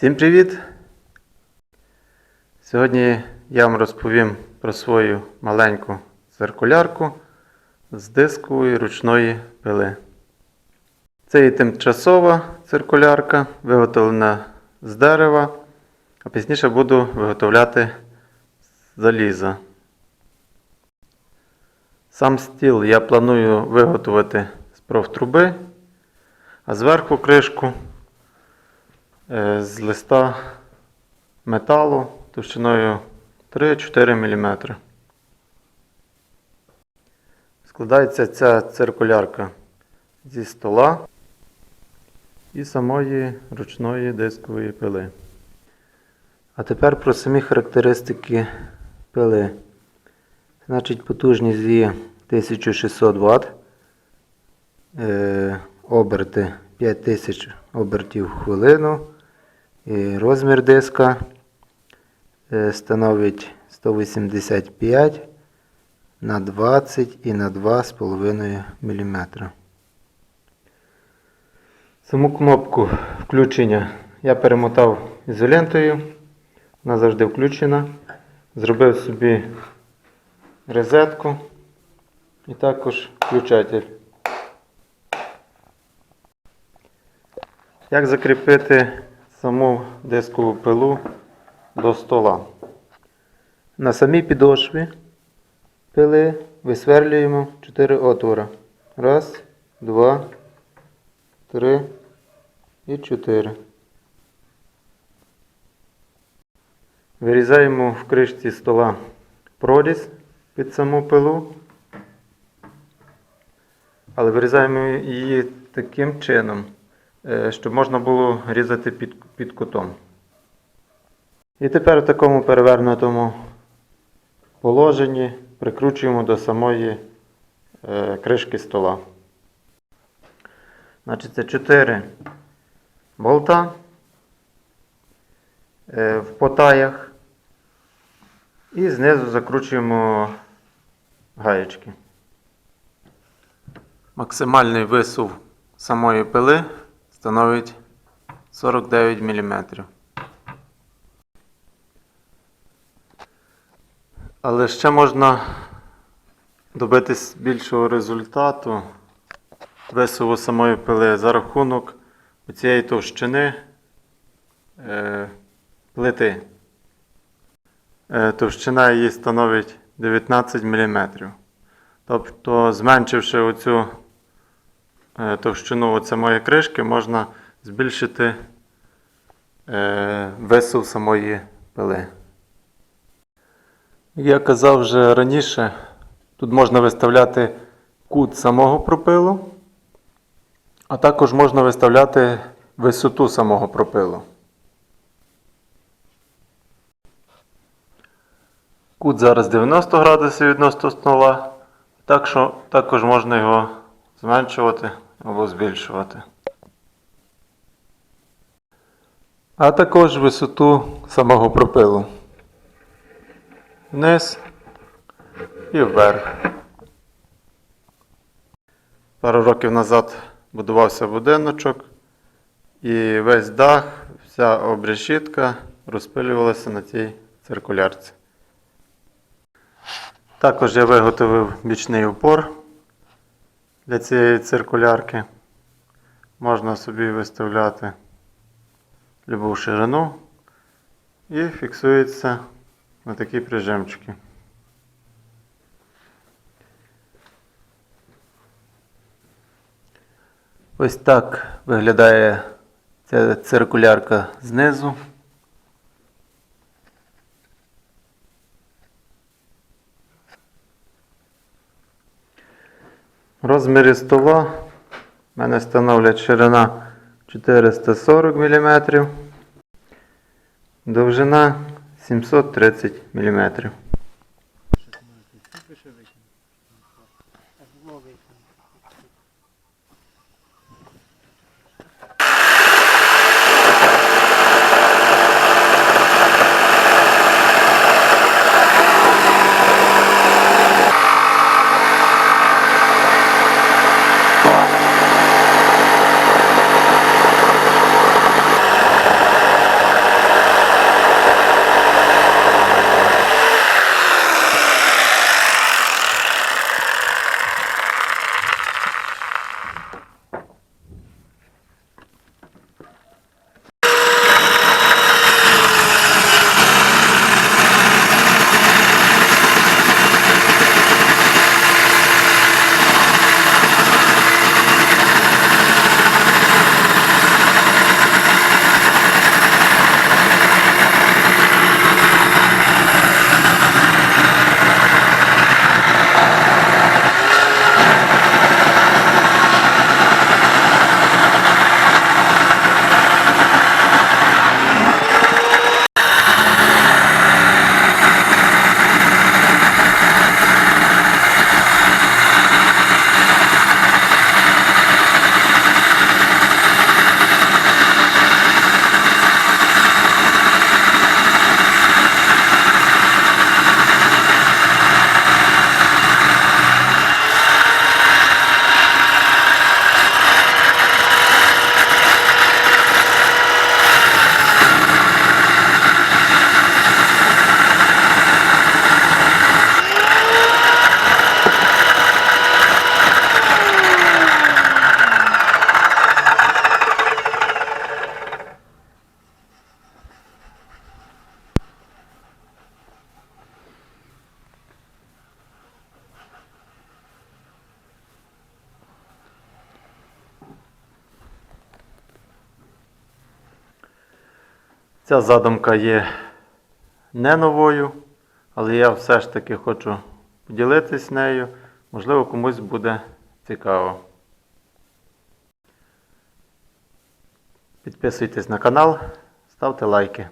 Всім привіт! Сьогодні я вам розповім про свою маленьку циркулярку з дискової ручної пили. Це є тимчасова циркулярка, виготовлена з дерева, а пізніше буду виготовляти з заліза. Сам стіл я планую виготовити з профтруби, а зверху кришку з листа металу товщиною 3-4 мм. Складається ця циркулярка зі стола і самої ручної дискової пили. А тепер про самі характеристики пили. Значить, потужність є 1600 Вт, е, оберти 5000 обертів в хвилину. Розмір диска е, становить 185 на 20 і на 2,5 мм. Саму кнопку включення я перемотав ізолентою. Вона завжди включена. Зробив собі розетку і також включатель. Як закріпити саму дискову пилу до стола? На самій підошві пили висверлюємо 4 отвора. Раз, два, три і чотири. Вирізаємо в кришці стола проріз під саму пилу, але вирізаємо її таким чином, щоб можна було різати під, під кутом. І тепер в такому перевернутому положенні прикручуємо до самої е, кришки стола. Значить, це 4 болта е, в потаях. І знизу закручуємо гаєчки. Максимальний висув самої пили становить 49 мм. Але ще можна добитись більшого результату висуву самої пили за рахунок цієї товщини е, плити. Е, Товщина її становить 19 мм. Тобто, зменшивши оцю товщину оце моєї кришки, можна збільшити е, висув самої пили. Я казав вже раніше, тут можна виставляти кут самого пропилу, а також можна виставляти висоту самого пропилу. Кут зараз 90 градусів відносно стола, так що також можна його зменшувати або збільшувати. А також висоту самого пропилу. Вниз і вверх. Пару років назад будувався будиночок і весь дах, вся обрешітка розпилювалася на цій циркулярці. Також я виготовив бічний упор для цієї циркулярки. Можна собі виставляти любу ширину і фіксується на такі прижимчики. Ось так виглядає ця циркулярка знизу. Розміри стола в мене становлять ширина 440 мм, довжина 730 мм. Ця задумка є не новою, але я все ж таки хочу поділитись нею. Можливо, комусь буде цікаво. Підписуйтесь на канал, ставте лайки.